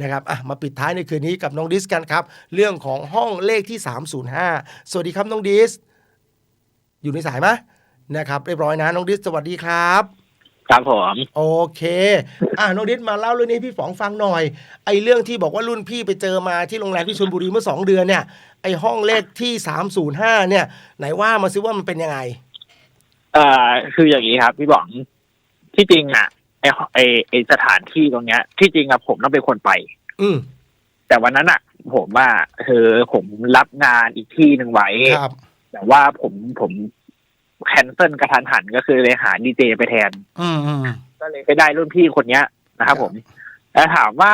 นะครับอะมาปิดท้ายในคืนนี้กับน้องดิสกันครับ เรื่องของห้องเลขที่ 305 สวัสดีครับน้องดิส อยู่ในสายไหมนะครับเรียบร้อยนะน้องดิสสวัสดีครับ ครับผมโอเค อะน้องดิสมาเล่าเรื่องนี้ให้พี่ฝองฟังหน่อย ไอ้เรื่องที่บอกว่ารุ่นพี่ไปเจอมาที่โรงแรมที่ชลบุรีเมื่อ2เดือนเนี่ยไอ้ห้องเลขที่ 305 เนี่ย ไหนว่ามาซิว่ามันเป็นยังไง เอ่อคืออย่างนี้ครับ พี่บองที่จริงอะ ไอไอไอสถานที่ตรงเนี้ย ที่จริงอะผมต้องเป็นคนไป อืมแต่วันนั้นอะผมว่าคือผมรับงานอีกที่หนึ่งไว้ครับ แต่ว่าผมผมแคนเซิลกระทันหันก็คือเลยหาดีเจไปแทน อืมอืมก็เลยไปได้รุ่นพี่คนเนี้ยนะครับผมแล้วถามว่า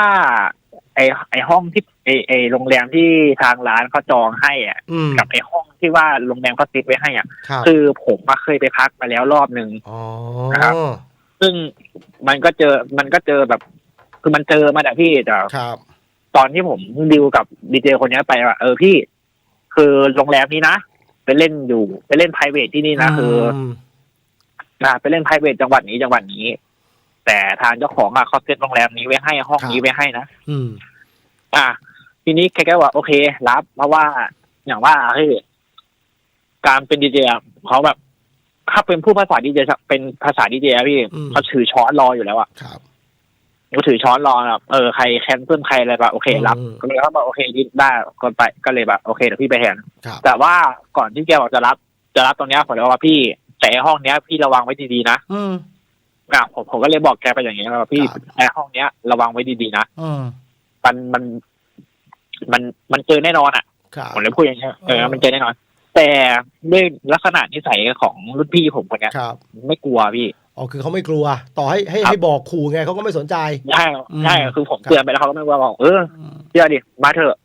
ไอไอห้องที่ไอไอโรงแรมที่ทางร้านเขาจองให้อะ อืมกับไอห้องที่ว่าโรงแรมเขาติดไว้ให้อะ ครับคือผมมาเคยไปพักมาแล้วรอบหนึ่ง อ๋อนะครับ ซึ่งมันก็เจอมันก็เจอแบบ คือมันเจอมาแต่พี่แต่ครับ ตอนที่ผมดิวกับดีเจคนเนี้ยไปว่าเออพี่ คือโรงแรมนี้นะไปเล่นอยู่ไปเล่น p r i v a t ที่นี่นะคือมนะไปเล่น p r i v a t จังหวัดนี้จังหวัดนี้ แต่ทางเจ้าของอะเขาเซตโรงแรมนี้ไว้ให้ห้องนี้ไว้ให้นะอืม อะทีนี้แกก็ว่า โอเค รับ เพราะว่าอย่างว่าเฮ้ยการเป็นดีเจอะเขาแบบ ถ้าเป็นผู้ภาษาดีเจเป็นภาษาดีเจอะพี่อืมเขาถือช้อนรออยู่แล้วอะครับเขาถือช้อนรอแบบเออใครแคนเซิลใครอะไรแบบโอเครับอืมก็เลยเขาบอกโอเคยิดได้ก็ไปก็เลยแบบโอเคเดี๋ยวพี่ไปแทนครับแต่ว่าก่อนที่แกบอกจะรับ จะรับตรงเนี้ยผมเลยว่าพี่ แต่ไอ้ห้องเนี้ย พี่ระวังไว้ดีๆนะอืมอะผมผมก็เลยบอกแกไปอย่างเงี้ยว่าพี่ครับไอ้ห้องเนี้ยระวังไว้ดีๆนะอืมมันมันมันมันเจอแน่นอนอะครับผมเลยพูดอย่างเงี้ยเออเออมันเจอแน่นอน แต่ด้วยลักษณะนิสัยของรุ่นพี่ผมคนเนี้ยครับไม่กลัวพี่ อ๋อคือเขาไม่กลัว ต่อให้ให้ครับให้บอกขู่ไงเขาก็ไม่สนใจ ใช่อืมใช่คือผมครับเตือนไปแล้วเขาก็ไม่กลัวบอกเอออืมเชื่อดิมาเถอะ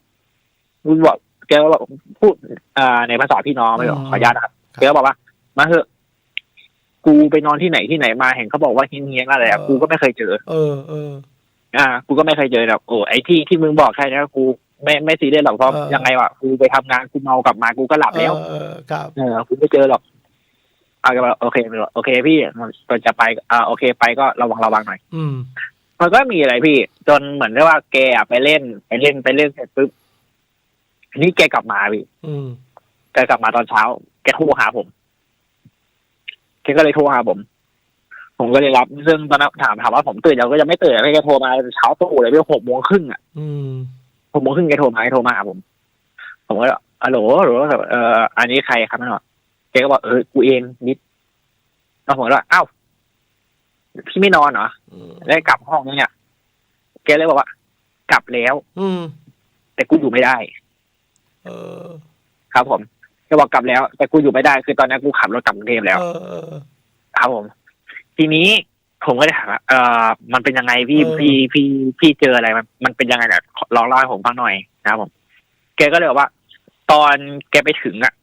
มึงบอกแกก็บอกพูดอ่าในภาษาพี่น้องไม่หรอกอืมขออนุญาตนะครับครับแกก็บอกว่า มาเถอะ กูไปนอนที่ไหนที่ไหนมาเห็นเขาบอกว่าเฮี้ยงๆอะไรอะกูก็ไม่เคยเจอ เออเอออ่า กูก็ไม่เคยเจอแบบโอ้ไอ้ที่ที่มึงบอกแค่นี้กู ไม่ไม่ซีเรียสหรอกเพราะเออ ยังไงวะกูไปทำงานกูเมากลับมากูก็หลับแล้ว เออครับ เออกูไม่เจอหรอกอ่าก็บอกโอเคโอเคพี่มันจะไปอ่าโอเคไปก็ระวังระวังหน่อย อืม มันก็มีอะไรพี่ จนเหมือนได้ว่าแกอะไปเล่น ไปเล่นไปเล่นเสร็จปุ๊บทีนี้แกกลับมาพี่อืม แกกลับมาตอนเช้า แกโทรหาผมแกก็เลยโทรหาผม ผมก็เลยรับ ซึ่งตอนนั้นถามถามว่าผมตื่นยังก็ยังไม่ตื่นแกโทรมาเช้าตรู่เลยพี่หกโมงครึ่งอะ อืม หกโมงครึ่งแกโทรมาแกโทรมาหาผม ผมก็อ๋อโหลหรือว่าเอออันนี้ใครครับนั่นหรอแกก็บอกเออกูเองนิดแล้วผมก็อ้าวพี่ไม่นอนเหรออืมแล้วกลับห้องแล้วเนี่ยแกเลยบอกว่า กลับแล้ว อืม แต่กูอยู่ไม่ได้ เออ ครับผมแกบอกกลับแล้ว แต่กูอยู่ไม่ได้ คือตอนนี้กูขับรถกลับกรุงเทพแล้วเออเออครับผม ทีนี้ ผมก็เลยถามว่าเออมันเป็นยังไงพี่เออ พี่พี่พี่เจออะไรมันมันเป็นยังไงเนี่ยขอลองเล่าให้ผมฟังหน่อยนะครับผมแกก็เลยบอกว่า ตอนแกไปถึงอะ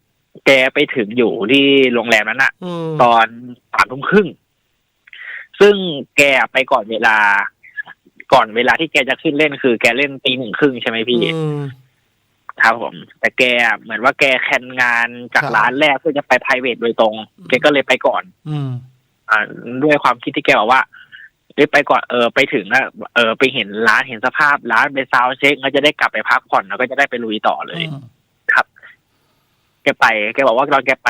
แกไปถึงอยู่ที่โรงแรมนั้นอะ อืมตอนสามทุ่มครึ่ง ซึ่งแกไปก่อนเวลา ก่อนเวลาที่แกจะขึ้นเล่นคือแกเล่นตีหนึ่งครึ่งใช่ไหมพี่ อืม ครับผม แต่แกเหมือนว่าแกแคนงานจากครับร้านแรกเพื่อจะไป p r i v a t โดยตรง อืม แกก็เลยไปก่อน อืม อ่าด้วยความคิดที่แกบอกว่าเอ้ยไปก่อนเออไปถึงอะเออไปเห็นร้านเห็นสภาพร้านไปซาวด์เช็คก็จะได้กลับไปพักผ่อนแล้วก็จะได้ไปลุยต่อเลยอืมแกไป แกบอกว่าตอนแกไป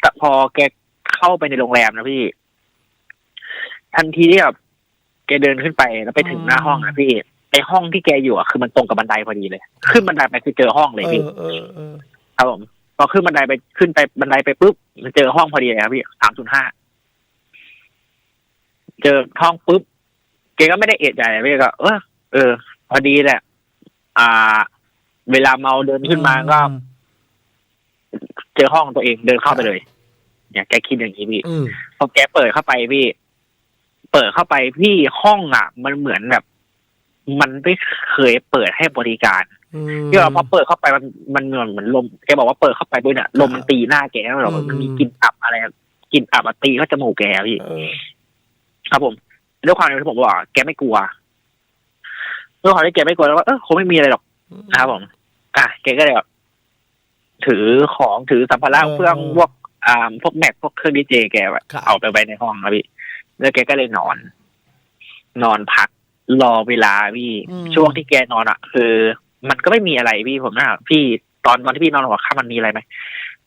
แต่พอแกเข้าไปในโรงแรมนะพี่ ทันทีที่แบบแกเดินขึ้นไปแล้วไปถึงหน้าห้องนะพี่ไอห้องที่แกอยู่อะคือมันตรงกับบันไดพอดีเลย ขึ้นบันไดไปคือเจอห้องเลยเอพี่อเออเออครับผมพอขึ้นบันไดไปขึ้นไปบันไดไปปุ๊บมันเจอห้องพอดีเลยครับพี่สามศูนย์ห้า เจอห้องปุ๊บแกก็ไม่ได้เอะใจอะไรพี่ก็ เออเออ พอดีแหละ อ่า เวลาเมาเดินขึ้นมาก็ เจอห้องตัวเองเดินเข้าไปเลย เนี่ยแกคิดอย่างนี้พี่อืมพอแกเปิดเข้าไปพี่ เปิดเข้าไปพี่ห้องอะ มันเหมือนแบบ มันไม่เคยเปิดให้บริการอืมที่เราพอเปิดเข้าไปมันมันเหมือนเหมือนลมแกบอกว่าเปิดเข้าไปด้วยเนี่ยลมมันตีหน้าแกแล้วแบบอืมมันมีกลิ่นอับอะไรกลิ่นอับอะตีเข้าจมูกแกพี่เออ ครับผมด้วยความที่ผมบอกแกไม่กลัวด้วยความที่แกไม่กลัวแล้วว่าเออคงไม่มีอะไรหรอกนะครับผมอะแกก็เลยแบบถือของถือสัมภาระเออเครื่องพวกอ่าพวกแม็กพวกเครื่องดีเจแกแบบครับเอาไปไว้ในห้องแล้วพี่แล้วแกก็เลยนอน นอนพักรอเวลาพี่อืมช่วงที่แกนอนอะ คือ มันก็ไม่มีอะไรพี่ผมนะพี่ตอนวันที่พี่นอนหัวค่ำมันมีอะไรไหม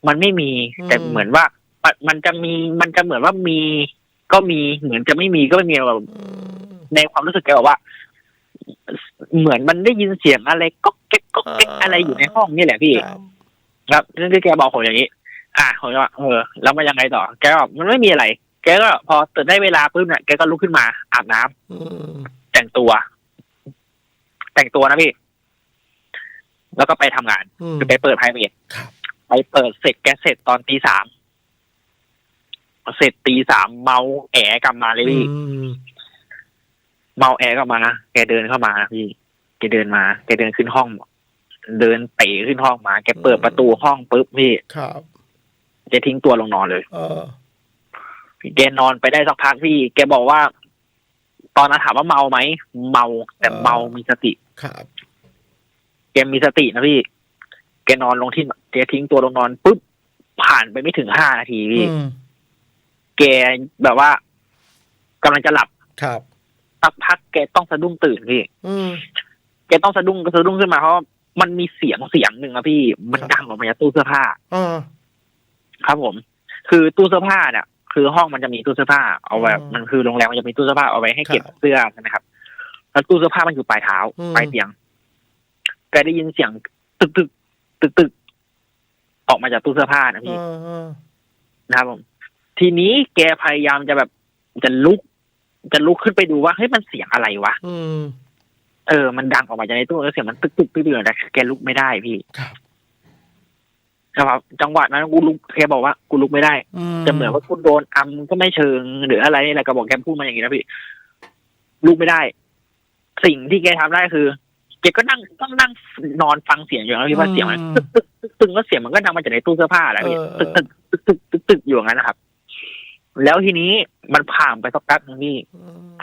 มันไม่มีแต่เหมือนว่ามันมันจะมีมันจะเหมือนว่ามี ก็มีเหมือนจะไม่มีก็ไม่มีแบบอืมในความรู้สึกแกบอกว่า เหมือนมันได้ยินเสียงอะไรก็แก๊กก็แก๊กอ่าอะไรอยู่ในห้องนี่แหละพี่ ครับครับนั่นที่แกบอกผมอย่างนี้ อะผมก็ว่าเออแล้วมันยังไงต่อ แกก็บอกมันไม่มีอะไร แกก็พอตื่นได้เวลาปุ๊บเนี่ยแกก็ลุกขึ้นมาอาบน้ำอืมแต่งตัว แต่งตัวนะพี่ แล้วก็ไปทำงานอืมคือไปเปิดไพรเวทครับไปเปิดเสร็จแกเสร็จตอนตีสาม เสร็จตีสามเมาแอกลับมาเลยพี่อืมเมาแอกลับมาแกเดินเข้ามาพี่แกเดินมา แกเดินขึ้นห้อง เดินเตะขึ้นห้องมา แกเปิดประตูห้องปุ๊บพี่ครับแกทิ้งตัวลงนอนเลย เออแกนอนไปได้สักพักพี่ แกบอกว่า ตอนนั้นถามว่าเมาไหมเมาแต่เออเมามีสติครับแกมีสตินะพี่ แกนอนลงที่แกทิ้งตัวลงนอนปุ๊บผ่านไปไม่ถึงห้านาทีพี่อืม แกแบบว่ากำลังจะหลับครับสักพักแกต้องสะดุ้งตื่นพี่อืมแกต้องสะดุ้งสะดุ้งขึ้นมาเพราะว่ามันมีเสียงเสียงหนึ่งอะพี่มันครับดังออกมาจากตู้เสื้อผ้าเออครับผม คือตู้เสื้อผ้าเนี่ยคือห้องมันจะมีตู้เสื้อผ้า เอาไว้อืมมันคือโรงแรมมันจะมีตู้เสื้อผ้าเอาไว้ให้เก็บครับเสื้อใช่ไหมครับ แล้วตู้เสื้อผ้ามันอยู่ปลายเท้าอืมปลายเตียงแกได้ยินเสียงตึกตึกตึกตึกออกมาจากตู้เสื้อผ้านะเอพี่อเออนะครับผม ทีนี้แกพยายามจะแบบจะลุก จะลุกขึ้นไปดูว่าเฮ้ยมันเสียงอะไรวะอืมเออ มันดังออกมาจากในตู้แล้วเสียงมันตึกตึกตึกตึกแต่แกลุกไม่ได้พี่ครับครับจังหวะนั้นกูลุกแกบอกว่ากูลุกไม่ได้อืมจะเหมือนว่าคุณโดนอัมก็ไม่เชิง หรืออะไรนี่แหละก็บอกแกพูดมาอย่างนี้นะพี่ลุกไม่ได้ สิ่งที่แกทำได้คือแกก็นั่งต้องนั่งนอนฟังเสียงอยู่นะพี่ว่าเสียงมันตึกตึกตึกตึกแล้วเสียงมันก็ดังมาจากในตู้เสื้อผ้าแหละพี่ตึกตึกตึกตึกตึกตึกอยู่อย่างนั้นนะครับ แล้วทีนี้มันผ่านไปสักแป๊บนึงพี่อืม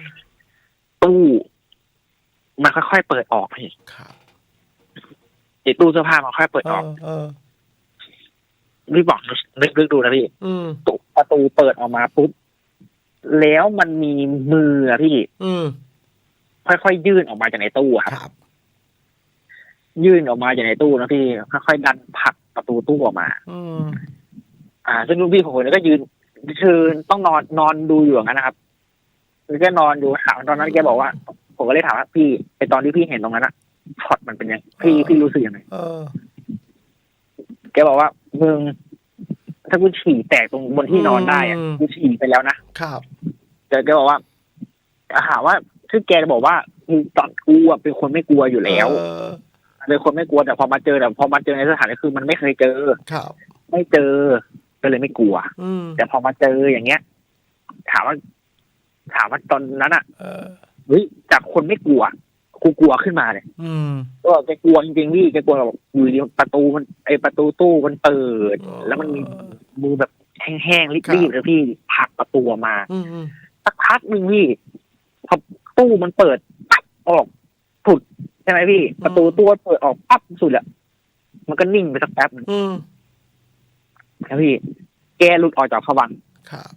ตู้ มันค่อยๆเปิดออกพี่ครับไอ้ตู้เสื้อผ้ามันค่อยเปิดเอออกอเออพี่บอกนึกนึกดูนะพี่อืมตู้ประตูเปิดออกมาปุ๊บแล้วมันมีมืออะพี่อืมค่อยๆยื่นออกมาจากในตู้อะครับครับ ยื่นออกมาจากในตู้นะพี่ค่อยๆดันผลักประตูตู้ออกมาอืมอ่า ซึ่งลูกพี่ของผมเนี่ยก็ยืน คือต้องนอนนอนดูอยู่อย่างนั้นนะครับคือแค่นอนดูถามตอนนั้นแกบอกว่า ผมก็เลยถามว่าพี่ไอตอนที่พี่เห็นตรงนั้นอะช็อตมันเป็นยังพี่พี่รู้สึกยังไงเออ แกบอกว่ามึงถ้ากูฉี่แตกตรงบนที่นอนได้อะอืม กูฉี่ไปแล้วนะครับ แต่แกบอกว่าถามว่าคือแกบอกว่าคือตอนกูอะเป็นคนไม่กลัวอยู่แล้ว เออเป็นคนไม่กลัวแต่พอมาเจอแต่พอมาเจอในสถานที่คือมันไม่เคยเจอ ครับ ไม่เจอ ก็เลยไม่กลัว อืมแต่พอมาเจออย่างเงี้ย ถามว่า ถามว่าตอนนั้นอะเออเฮ้ยจากคนไม่กลัวกูกลัวขึ้นมาเลยอืม ก็แกกลัวจริงๆพี่แกกลัวแบบอยู่ดีประตูมันไอประตูตู้มันเปิด แล้วมันมีมือแบบแห้งๆรีบๆเลยพี่ผลักประตูออกมา อืมอืมสักพักหนึ่งพี่พอตู้มันเปิดปั๊บออกสุดใช่ไหมพี่ ประตูตู้เปิดออกปั๊บสุดอะมันก็นิ่งไปสักแป๊บหนึงอืม นะพี่ แกหลุดออกจากผวังค์ครับ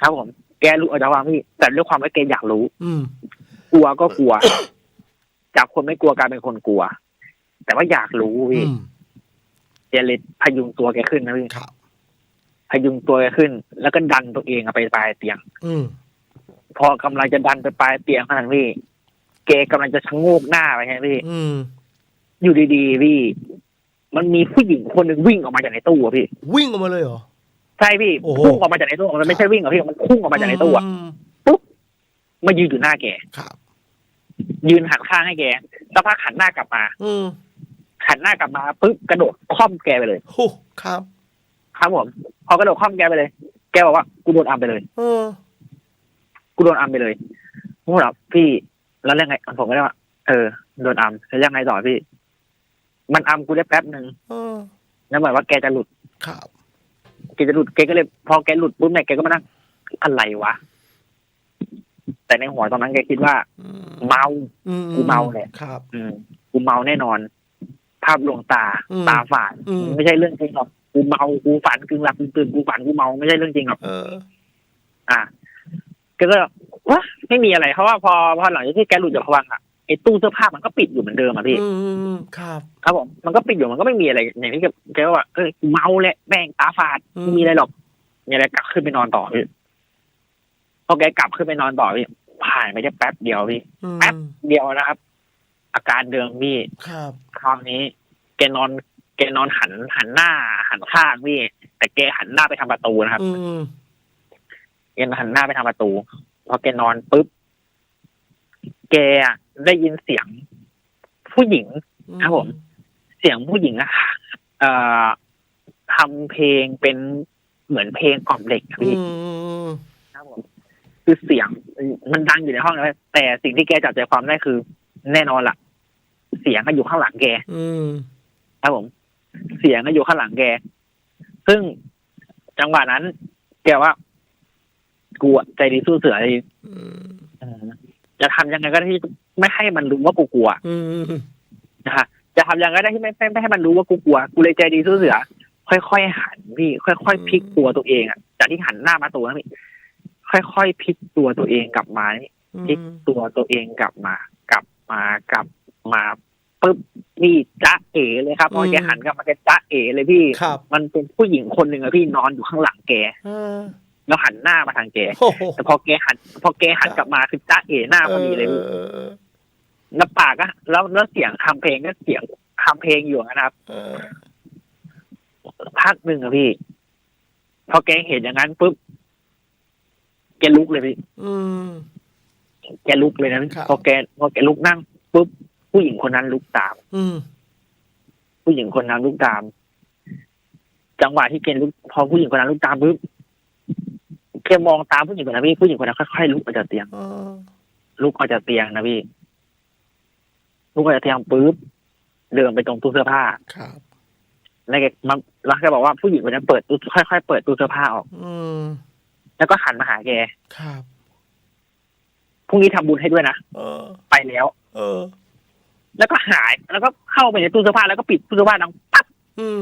ครับผม แกหลุดออกจากผวังค์พี่ แต่ด้วยความว่าแกอยากรู้ อืมกลัวก็กลัว จากคนไม่กลัวกลายเป็นคนกลัว แต่ว่าอยากรู้อืพี่มแกเลยพยุงตัวแกขึ้นนะพี่ครับพยุงตัวแกขึ้น แล้วก็ดันตัวเองอะไปปลายเตียง อืมพอกำลังจะดันไปปลายเตียงขนาดนั้นพี่ แกกำลังจะชะโงกหน้าไปไงพี่อืมอยู่ดีๆพี่ มันมีผู้หญิงคนหนึ่งวิ่งออกมาจากในตู้อะพี่ วิ่งออกมาเลยเหรอ ใช่พี่โอ้โห พุ่งออกมาจากในตู้มันไม่ใช่วิ่งหรอกพี่มันพุ่งออกมาจากในตู้อะมมายืนอยู่หน้าแก ครับ ยืนหันข้างให้แกสักพักหันหน้ากลับมาอืมหันหน้ากลับมาปุ๊บกระโดดค่อมแกไปเลย โอ้ครับ ครับผมพอกระโดดค่อมแกไปเลย แกบอกว่ากูโดนอัมไปเลย เออ กูโดนอัมไปเลยผมบอกพี่แล้วยังไงผมก็เลยว่าเออโดนอัมแล้วยังไงต่อพี่ มันอัมกูได้แป๊บหนึ่งเออแล้วเหมือนว่าแกจะหลุดครับแกจะหลุดแกก็เลยพอแกหลุดปุ๊บเนี่ยแกก็มานั่งอะไรวะแต่ในหัวตอนนั้นแกคิดว่าอืมเมาอืกูเมาแหละครับ อืมกูเมาแน่นอน ภาพลวงตาอืมตาฝาดอืมไม่ใช่เรื่องจริงหรอกกูเมากูฝันกึ่งหลับกึ่งตื่นกูฝันกูเมาไม่ใช่เรื่องจริงหรอกเอออะแกก็วะไม่มีอะไรเพราะว่าพอพอหลังจากที่แกหลุดจากพวังค์อะไอ้ ตู้เสื้อผ้ามันก็ปิดอยู่เหมือนเดิมอะพี่อืมอืมครับ ครับผมมันก็ปิดอยู่มันก็ไม่มีอะไรอย่างที่แกแกก็ว่าเออกูเมาแหละแม่งตาฝาดอืมไม่มีอะไรหรอกมีอะไรกลับขึ้นไปนอนต่อพี่พอแกกลับขึ้นไปนอนต่อพี่ผ่านไปแค่แป๊บเดียวพี่อืมแป๊บเดียวนะครับ อาการเดิมพี่ครับคราวนี้ แกนอน แกนอนหันหันหน้า หันข้างพี่แต่แกหันหน้าไปทางประตูนะครับอืมแกหันหน้าไปทางประตูพอแกนอนปุ๊บ แกได้ยินเสียงผู้หญิงครับผม เสียงผู้หญิงอะเอ่อทำเพลงเป็นเหมือนเพลงกล่อมเด็กพี่ครับผมคือเสียงมันดังอยู่ในห้องนะแต่สิ่งที่แกจับใจความได้คือ แน่นอนล่ะ เสียงก็อยู่ข้างหลังแกครับผม เสียงก็อยู่ข้างหลังแก ซึ่งจังหวะนั้น แกว่ากูอะใจดีสู้เสือเลยอืม จะทำยังไงก็ได้ที่ไม่ให้มันรู้ว่ากูกลัวอืมนะฮะจะทำยังไงก็ได้ที่ไม่ไม่ไม่ให้มันรู้ว่ากูกลัว กูเลยใจดีสู้เสือ ค่อยๆหันพี่ ค่อยๆพลิกตัวตัวเองอะจากที่หันหน้ามาตัวนะพี่ค่อยๆพลิกตัวตัวเองกลับมานี่พลิกตัวตัวเองกลับมา กลับมากลับมาปุ๊บนี่จ๊ะเอ๋เลยครับพอแกหันกลับมาแกจ๊ะเอ๋เลยพี่ครับมันเป็นผู้หญิงคนหนึ่งอะพี่นอนอยู่ข้างหลังแกอ่า แล้วหันหน้ามาทางแกโอ้โหแต่พอแกหัน พอแกหันกลับมาคือจ๊ะเอ๋หน้าพอดีเลยพี่ออแล้วปากก็แล้วแล้วเสียงคำเพลงก็เสียงคำเพลงอยู่นะครับเออพักหนึ่งอะพี่ พอแกเห็นอย่างนั้นปุ๊บแกลุกเลยพี่อืมแกลุกเลยนะครับพอแกพอแกลุกนั่งปุ๊บผู้หญิงคนนั้นลุกตามอืมผู้หญิงคนนั้นลุกตาม จังหวะที่เกณฑ์ลุก พอผู้หญิงคนนั้นลุกตามปุ๊บ แกมองตามผู้หญิงคนนั้นพี่ผู้หญิงคนนั้นค่อยๆลุกออกจากเตียงเออลุกออกจากเตียงนะพี่ลุกออกจากเตียงปุ๊บเดินไปตรงตู้เสื้อผ้าครับแล้วแกมันแล้วแกบอกว่าผู้หญิงคนนั้นเปิดตู้ค่อยๆเปิดตู้เสื้อผ้าออก อืมแล้วก็หันมาหาแกครับพรุ่งนี้ทำบุญให้ด้วยนะเออ ไปแล้ว เออ แล้วก็หายแล้วก็เข้าไปในตู้เสื้อผ้าแล้วก็ปิดตู้เสื้อผ้าดังปั๊บอืม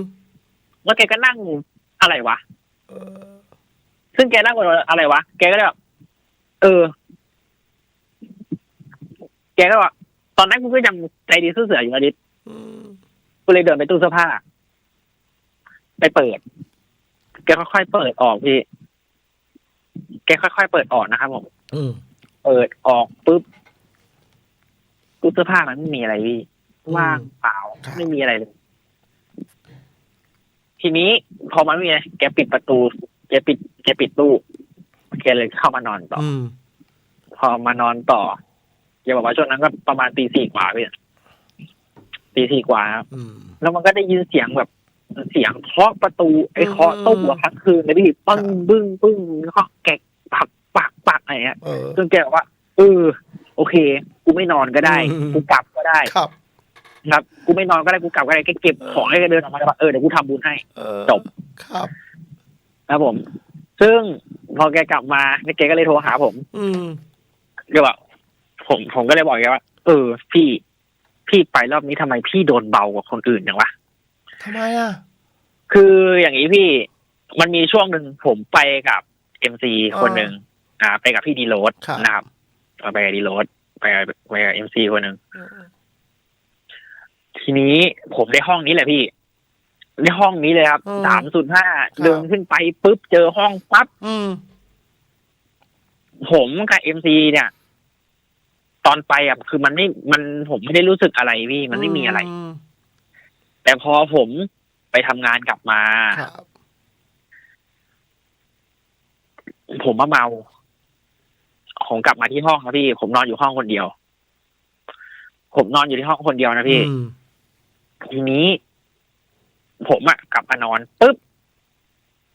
แล้วแกก็นั่งอะไรวะเออ ซึ่งแกนั่งบนอะไรวะ แกก็เลยแบบเออ แกก็ว่าตอนนั้นกูก็ยังใจดีสู้เสืออยู่นะดิอืมกูเลยเดินไปตู้เสื้อผ้า ไปเปิด แกค่อยๆเปิดออกพี่ แกค่อยๆเปิดออกนะครับผมอืมเปิดออกปุ๊บตู้เสื้อผ้ามันไม่มีอะไรพี่ว่างเปล่าไม่มีอะไรเลยทีนี้พอมันไม่มีอะไรแกปิดประตู แกปิดแกปิดตู้แกเลยเข้ามานอนต่อออืมพอมานอนต่อแกบอกว่าช่วงนั้นก็ประมาณตีสี่กว่าพี่ตีสี่กว่าครับอืมแล้วมันก็ได้ยินเสียงแบบเสียงเคาะประตูไอ้เคาะอืมตู้หัวทั้งคืนเลยพี่ปึ้งครับบึ้งปึ้งแล้วก็แกกปักปักปักอะไรเงี้ยเออจนแกบอกว่าเออโอเค กูไม่นอนก็ได้อืมกูกลับก็ได้ครับครับ กูไม่นอนก็ได้กูกลับก็ได้แกเก็บของให้แกเดินออกมาแล้วบอกเออเดี๋ยวกูทำบุญให้เออจบครับนะ ครับผม ซึ่งพอแกกลับมาแกก็เลยโทรหาผม อืมแกบอกผมผมก็เลยบอกแกว่า เออ พี่พี่ไปรอบนี้ทำไมพี่โดนเบากว่าคนอื่นอย่างวะทำไมอะ คืออย่างนี้พี่มันมีช่วงหนึ่งผมไปกับเอ็มซีคนหนึ่งอ่า ไปกับพี่ดีโรสครับนะครับไปกับดีโรสไปกับไปกับเอ็มซีคนหนึ่งเออทีนี้ผมได้ห้องนี้แหละพี่ ได้ห้องนี้เลยครับอืมสามศูนย์ห้าครับเดินขึ้นไปปุ๊บเจอห้องปั๊บอืม ผมกับเอ็มซีเนี่ย ตอนไปอะคือมันไม่มันผมไม่ได้รู้สึกอะไรพี่ มันไม่มีอะไรมแต่พอผมไปทำงานกลับมา ครับ ผมมาเมา ผมกลับมาที่ห้องครับพี่ ผมนอนอยู่ห้องคนเดียว ผมนอนอยู่ที่ห้องคนเดียวนะพี่ อืม ทีนี้ ผมอะกลับมานอนปุ๊บ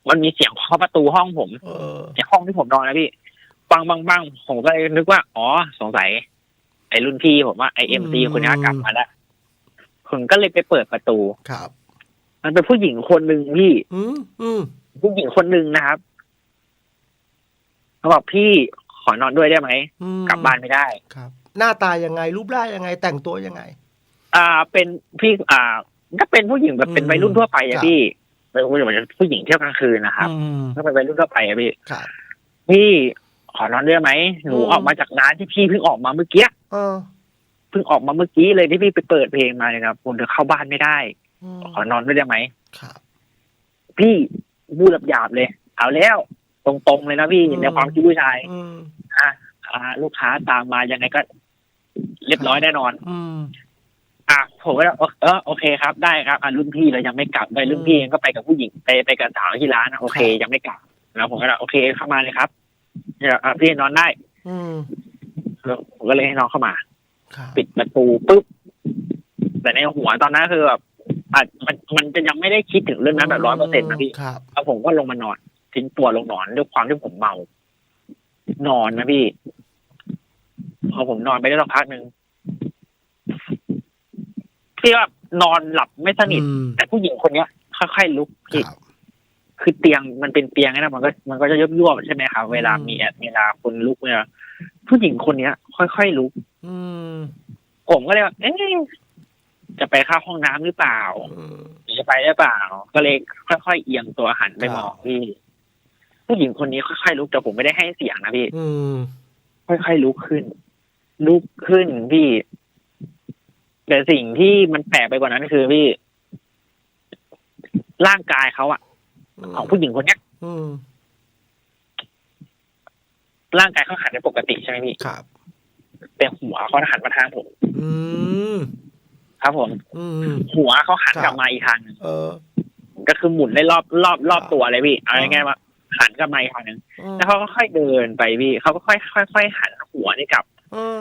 มันมีเสียงเคาะประตูห้องผมเออในห้องที่ผมนอนนะพี่ปังปังปังผมก็เลยนึกว่า อ๋อ สงสัย ไอ้รุ่นพี่ผมว่าไอ้เอ็มซีคนนี้กลับมาแล้วผมก็เลยไปเปิดประตู ครับ มันเป็นผู้หญิงคนหนึ่งพี่ อืมอืมผู้หญิงคนหนึ่งนะครับเขาบอกพี่ขอนอนด้วยได้ไหมอืมกลับบ้านไม่ได้ ครับ หน้าตายังไงรูปร่างยังไงแต่งตัวยังไง อ่า เป็นพี่อ่า ก็เป็นผู้หญิงแบบเป็นอืมวัยรุ่นทั่วไปครัอะบพี่เป็นผู้หญิงผู้หญิงเที่ยวกลางคืนนะครับอืมก็เป็นวัยรุ่นทั่วไปอะพี่ครับพี่ขอนอนด้วยไหมหนูอืมออกมาจากร้านที่พี่เพิ่งออกมาเมื่อกี้เออเพิ่งออกมาเมื่อกี้เลยที่พี่ไปเปิดเพลงมาเลยครับผมเดินเข้าบ้านไม่ได้อืมขอนอนด้วยได้ไหมครับพี่พูดหยาบๆเลย เอาแล้ว ตรงๆเลยนะพี่อืมในความคิดผู้ชายอืมอะอ่าลูกค้าตามมายังไงก็ เรียบร้อยแน่นอน อืมอะผมก็เออเออโอเคครับได้ครับอะรุ่นพี่เรายังไม่กลับไปรุ่นพี่ก็ไปกับผู้หญิงไปไปกับสาวที่ร้านอะโอเคครับยังไม่กลับแล้วผมก็เลยโอเคเข้ามาเลยครับเนี่ยอะพี่นอนได้ อืมแล้วผมก็เลยให้น้องเข้ามาครับปิดประตูปุ๊บแต่ในหัวตอนนั้นคือแบบอะมันมันจะยังไม่ได้คิดถึงเรื่องนั้นแบบร้อยเปอร์เซ็นต์นะพี่ครับแล้วผมก็ลงมานอนทิ้งตัวลงนอนด้วยความที่ผมเมา นอนนะพี่ พอผมนอนไปได้สักพักหนึ่ง พี่ว่านอนหลับไม่สนิท อืม แต่ผู้หญิงคนเนี้ยค่อยๆลุกคพี่รับ คือเตียงมันเป็นเตียงนะมันก็มันก็จะยุบยวบๆใช่ไหมครับเวลาอืม มีเวลาคนลุกเนี่ยผู้หญิงคนเนี้ย ค่อยๆลุก อืมผมก็เลยว่าเอ๊ะจะไปเข้าห้องน้ำหรือเปล่า อืมหรือจะไปได้เปล่า ก็เลยค่อยๆเอียงตัวหันไปครับมองพี่ ผู้หญิงคนนี้ค่อยๆลุกแต่ผมไม่ได้ให้เสียงนะพี่ อืมค่อยๆลุกขึ้น ลุกขึ้นพี่ แต่สิ่งที่มันแปลกไปกว่านั้นคือพี่ร่างกายเขาอะของผู้หญิงคนเนี้ยอืมร่างกายเขาหันไปปกติใช่ไหมพี่ครับ แต่หัวเขาหันมาทางผมอืมครับผมอืมหัวเขาหันครับกลับมาอีกทางหนึ่งเออก็คือหมุนได้รอบรอบรอบครับตัวเลยพี่เอาอ่าง่ายๆว่าหันกลับมาอีกทางหนึ่งอืมแล้วเขาก็ค่อยเดินไปพี่เขาก็ค่อยค่อยค่อยหันหัวนี่กลับเออ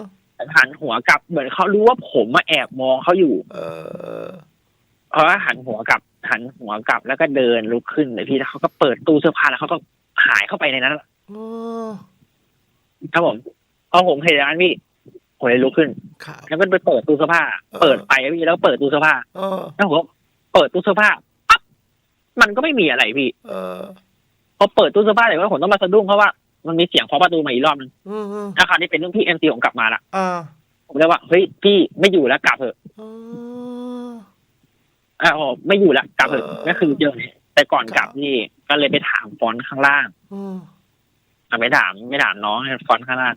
หันหัวกลับเหมือนเขารู้ว่าผมมาแอบมองเขาอยู่ เออเขาก็หันหัวกลับ หันหัวกลับแล้วก็เดินลุกขึ้นเลยพี่แล้วเขาก็เปิดตู้เสื้อผ้าแล้วเขาก็หายเข้าไปในนั้นเออครับผมพอผมเห็นอย่างนั้นพี่ผมเลยลุกขึ้นครับแล้วก็ไปเปิดตู้เสื้อผ้าเออเปิดไปพี่แล้วก็เปิดตู้เสื้อผ้าเออแล้วผมก็เปิดตู้เสื้อผ้าปั๊บมันก็ไม่มีอะไรพี่ เออพอเปิดตู้เสื้อผ้าเลยว่าผมต้องมาสะดุ้งเพราะว่า มันมีเสียงเคาะประตูมาอีกรอบนึงอืมอืมแล้วคราวนี้เป็นเรื่องพี่เอ็มซีผมกลับมาละอ่าผมเลยว่าเฮ้ยพี่ไม่อยู่แล้วกลับเถอะเอออ่าผมไม่อยู่แล้วกลับเถอะเออ ก็คือเจอเลยแต่ก่อนครับกลับนี่ก็เลยไปถามฟอนต์ข้างล่างอืมอะไม่ถามไม่ถามน้องฟอนต์ข้างล่าง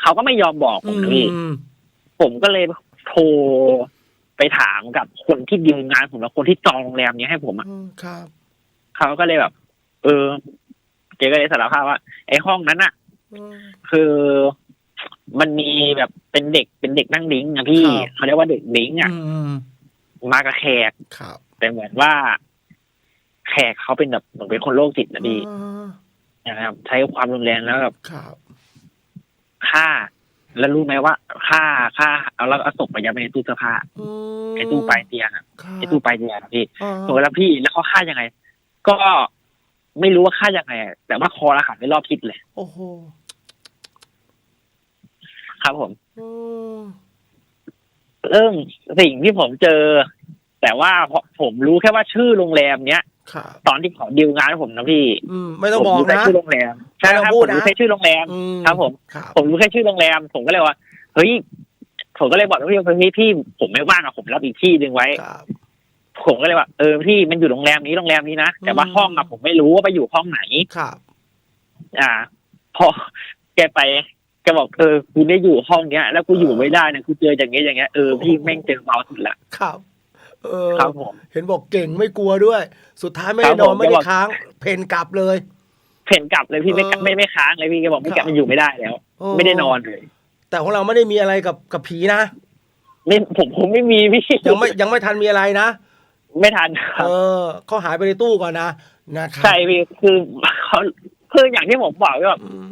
เขาก็ไม่ยอมบอกผมนะพี่ อืมผมก็เลยโทรไปถามกับคนที่ดีลงานผมแล้วคนที่จองโรงแรมเนี้ยให้ผมอะอืมครับ เขาก็เลยแบบ เออ เจ๊ก็เลยสารภาพว่าไอ้ห้องนั้นอะอืมคือมันมีแบบเป็นเด็กเป็นเด็กนั่งลิงก์นะพี่ครับเขาเรียกว่าเด็กลิงก์อะอืมมากับแขกครับแต่เหมือนว่า แขกเขาเป็นแบบเหมือนเป็นคนโรคจิตนะพี่อ่านะครับใช้ความรุนแรงแล้วแบบครับฆ่า แล้วรู้ไหมว่าฆ่าฆ่าเอาแล้วเอาศพไปยัดไปในตู้เสื้อผ้าอืมไอ้ตู้ปลายเตียงอะครับไอ้ตู้ปลายเตียงอะพี่อ่าโอ้แล้วพี่แล้วเขาฆ่ายังไง ก็ ไม่รู้ว่าฆ่ายังไงอะแต่ว่าคอระหันไปรอบทิศเลย โอ้โหครับผมอืมเรื่องสิ่งที่ผมเจอ แต่ว่าพอผมรู้แค่ว่าชื่อโรงแรมเนี้ยครับตอนที่เขาดีลงานให้ผมนะพี่อืมไม่ต้องผมบอกรู้แค่นะชื่อโรงแรมใช่ครับไม่ต้องพูผดมนะรู้แค่ชื่อโรงแรมอืมครับผมครับผมรู้แค่ชื่อโรงแรม ผมก็เลยว่าเฮ้ยผมก็เลยบอกพี่พี่พี่ผมไม่ว่างอะผมรับอีกที่หนึ่งไว้ครับ ผมก็เลยว่าเออพี่มันอยู่โรงแรมนี้โรงแรมนี้นะแต่ว่าอืมห้องอะผมไม่รู้ว่าไปอยู่ห้องไหนครับ อ่า พอแกไปแกบอกเออกูได้อยู่ห้องเนี้ย แล้วกูอยู่ไม่ได้นะกูเจออย่างเงี้ยอย่างเงี้ยเออพี่แม่งเจอเมาสุดละครับเออครับผมเห็นบอกเก่งไม่กลัวด้วย สุดท้ายไม่ครัได้บนอนผมไม่ได้แกบอกค้าง เพนกลับเลยเพ่นกลับเลยพี่ไม่เออไม่ไม่ค้างเลยพี่แกบอกไม่กครัลับบมันอยู่ไม่ได้แล้วเออไม่ได้นอนเลย แต่ของเราไม่ได้มีอะไรกับกับผีนะไม่ผมผมไม่มีพี่ยังไม่ยังไม่ทันมีอะไรนะ ไม่ทันครัเอบอเขาหายไปในตู้ก่อนนะนะครับใช่พี่คือเขาคืออย่างที่ผมบอกว่าแบบอืม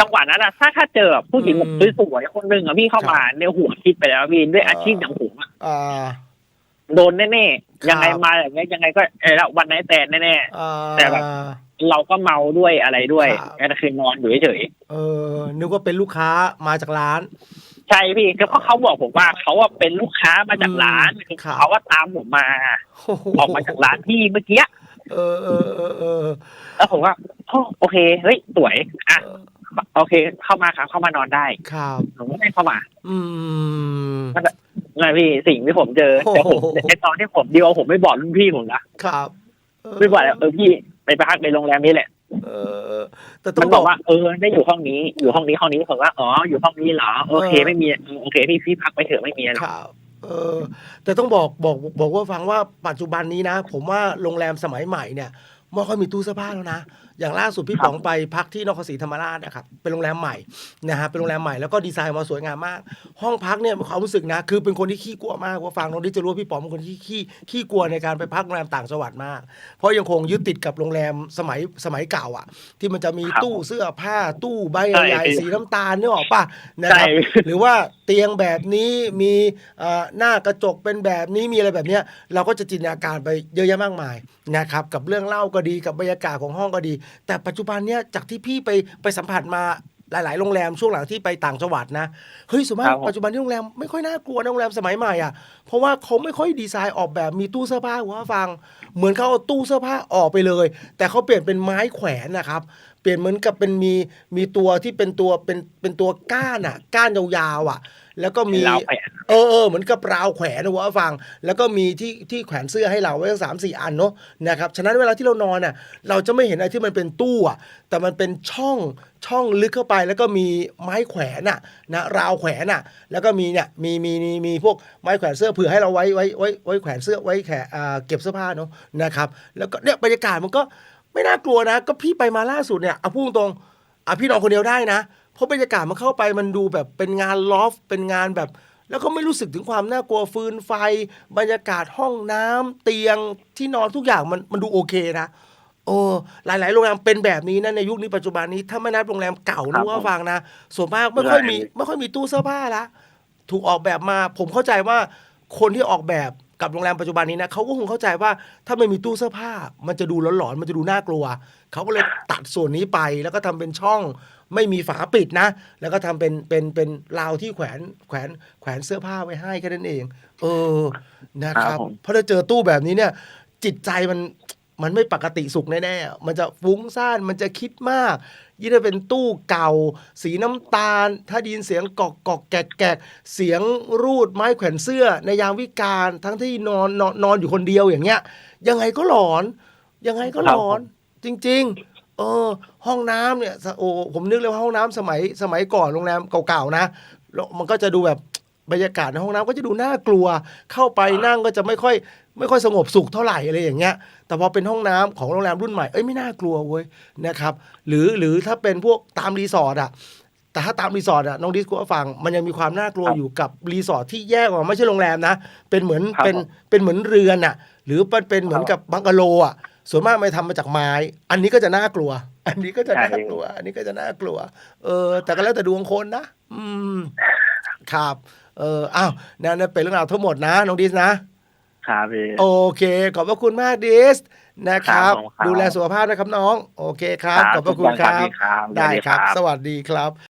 จังหวะนั้นอะถ้าถ้าเจอแบบผู้หญิงแบบอืมสวยๆคนหนึ่งอะพี่เข้าครับมาในหัวคิดไปแล้วพี่ด้วยอ่าอาชีพอย่างผมอะอ่า โดนแน่ครับๆยังไงมาอย่างเงี้ยยังไงก็เออแล้ววันไหนแต่แน่อ่าแต่แบบๆเราก็เมาด้วยอะไรด้วยครับ ก็คือนอนอยู่เฉยเออนึกว่าเป็นลูกค้ามาจากร้านๆ ใช่พี่คือเพราะเขาบอกผมว่าเขาว่าเป็นลูกค้ามาจากร้านอืมคือครับ เขาว่าตามผมมาออกมาจากร้านที่เมื่อกี้เออเออเออเออแล้วผมว่าโอ้โอเคเฮ้ยสวยอะเออโอเค เข้ามาครับเข้ามานอนได้ครับผมก็ได้เข้ามาอืม นะพี่สิ่งที่ผมเจอโอ้โหแต่ผมในตอนที่ผมดีลผมไม่บอกรุ่นพี่ผมนะครับ ไม่บอกแล้วเออพี่ไปพักในโรงแรมนี้แหละ เออแต่ต้อมันงบบออกกว่าเออได้อยู่ห้องนี้ อยู่ห้องนี้ห้องนี้ผมว่าอ๋ออยู่ห้องนี้เหรอโอเคเออไม่มีโอเคพี่พี่พักไปเถอะไม่มีอะไรหรอกครับเออแต่ต้องบอกบอกบอกว่าฟังว่าปัจจุบันนี้นะ ผมว่าโรงแรมสมัยใหม่เนี่ยไม่ค่อยมีตู้เสื้อผ้าแล้วนะ อย่างล่าสุดพี่ป๋องไปพักที่นครศรีธรรมราชนะครับเป็นโรงแรมใหม่นะฮะเป็นโรงแรมใหม่แล้วก็ดีไซน์มาสวยงามมาก ห้องพักเนี่ยความรู้สึกนะ คือเป็นคนที่ขี้กลัวมากว่าฟังน้องดิจะรู้ว่าพี่ป๋องเป็นคนที่ขี้ขี้กลัวในการไปพักโรงแรมต่างจังหวัดมาก เพราะยังคงยึดติดกับโรงแรมสมัยสมัยเก่าอะ ที่มันจะมีครับตู้เสื้อผ้าตู้ใบใช่ใหญ่พี่ๆสีน้ำตาลนึกออกป่ะนะครับใช่หรือว่าเตียงแบบนี้มีเอ่อหน้ากระจกเป็นแบบนี้มีอะไรแบบเนี้ยเราก็จะจินตนาการไปเยอะแยะมากมายนะครับกับเรื่องเล่าก็ดีกับบรรยากาศของห้องก็ดีแต่ปัจจุบันเนี้ยจากที่พี่ไปไปสัมผัสมาหลาย ๆ โรงแรมช่วงหลังที่ไปต่างจังหวัดนะเฮ้ยสมมติครับผมปัจจุบันที่โรงแรมไม่ค่อยน่ากลัวนะโรงแรมสมัยใหม่อะเพราะว่าเขาไม่ค่อยดีไซน์ออกแบบมีตู้เสื้อผ้าหัวฟัง เหมือนเขาเอาตู้เสื้อผ้าออกไปเลย แต่เขาเปลี่ยนเป็นไม้แขวนนะครับ เปลี่ยนเหมือนกับเป็นมีมีตัวที่เป็นตัวเป็นเป็นตัวก้านอะ ก้านยาวๆอะ แล้วก็มีราวแขวนเออเออเหมือนกับราวแขวนนะหัวฟัง แล้วก็มีที่ที่แขวนเสื้อให้เราไว้ทั้งสามสี่อันเนาะนะครับฉะนั้นเวลาที่เรานอนอะเราจะไม่เห็นอะไรที่มันเป็นตู้อะแต่มันเป็นช่องช่องลึกเข้าไปแล้วก็มีไม้แขวนอะนะราวแขวนอะ แล้วก็มีเนี่ยมีมีมีมีพวกไม้แขวนเสื้อเผื่อให้เราไว้ไว้ไว้ไว้แขวนเสื้อไว้แขนอ่าเก็บเสื้อผ้าเนาะนะครับ แล้วก็เนี่ยบรรยากาศมันก็ไม่น่ากลัวนะ ก็พี่ไปมาล่าสุดเนี่ยเอาพูดตรงๆอะพี่นอนคนเดียวได้นะ เพราะบรรยากาศมันเข้าไปมันดูแบบเป็นงานลอฟเป็นงานแบบ แล้วก็ไม่รู้สึกถึงความน่ากลัวฟืนไฟ บรรยากาศห้องน้ำเตียงที่นอนทุกอย่างมันมันดูโอเคนะโอ้หลาย ๆ โรงแรมเป็นแบบนี้นะในยุคนี้ปัจจุบันนี้ถ้าไม่นับโรงแรมเก่ารันะว่าฟังนะส่วนมากไม่ค่อยมีไม่ค่อยมีตู้เสื้อผ้าละถูกออกแบบมา ผมเข้าใจว่าคนที่ออกแบบ กับโรงแรมปัจจุบันนี้นะเขาก็คงเข้าใจว่าถ้าไม่มีตู้เสื้อผ้า มันจะดูหลอนๆมันจะดูน่ากลัวเขาก็เลยตัดส่วนนี้ไปแล้วก็ทำเป็นช่องไม่มีฝาปิดนะ แล้วก็ทำเป็นเป็นเป็นราวที่แขวนแขวนแขวนเสื้อผ้าไว้ให้แค่นั้นเอง เออนะครับครับผมเพราะถ้าเจอตู้แบบนี้เนี่ย จิตใจมันมันไม่ปกติสุขแน่ๆมันจะฟุ้งซ่านมันจะคิดมาก ยิ่งถ้าเป็นตู้เก่า สีน้ำตาล ถ้าได้ยินเสียงกอกกอกแกกแกกเสียงรูดไม้แขวนเสื้อในยามวิการทั้งที่นอนนอนนอนอยู่คนเดียวอย่างเงี้ย ยังไงก็หลอน ยังไงก็หลอน จริง ๆ เออ ห้องน้ำเนี่ยสโอ้ผมนึกเลยว่าห้องน้ำสมัยสมัยก่อนโรงแรมเก่าๆนะแล้วมันก็จะดูแบบ บรรยากาศในห้องน้ำก็จะดูน่ากลัว เข้าไปนั่งก็จะไม่ค่อย ไม่ค่อยสงบสุขเท่าไหร่อะไรอย่างเงี้ย แต่พอเป็นห้องน้ำของโรงแรมรุ่นใหม่เอ้ยไม่น่ากลัวเว้ยนะครับ หรือหรือถ้าเป็นพวกตามรีสอร์ทอะแต่ถ้าตามรีสอร์ทอะน้องดิสกูฟัง มันยังมีความน่ากลัวครับอยู่กับรีสอร์ทที่แยกออกมาไม่ใช่โรงแรมนะ เป็นเหมือนครับเป็นเป็นเหมือนเรือนอะหรือเป็นเป็นเหมือนกับบังกะโลอะส่วนมากไม่ทำมาจากไม้ อันนี้ก็จะน่ากลัว อันนี้ก็จะน่ากลัว อันนี้ก็จะน่ากลัว เออ แต่ก็แล้วแต่ดวงคนนะ อืม ครับ เอออ้าวนั่นเป็นเรื่องราวทั้งหมดนะน้องดิสนะครับพี่ โอเค ขอบพระคุณมากดิสนะครับ ครับผมครับดูแลสุขภาพนะครับน้อง โอเคครับขอบพระคุณครับทุกวันครับพี่ครับได้สวัสดีครับครับ สวัสดีครับ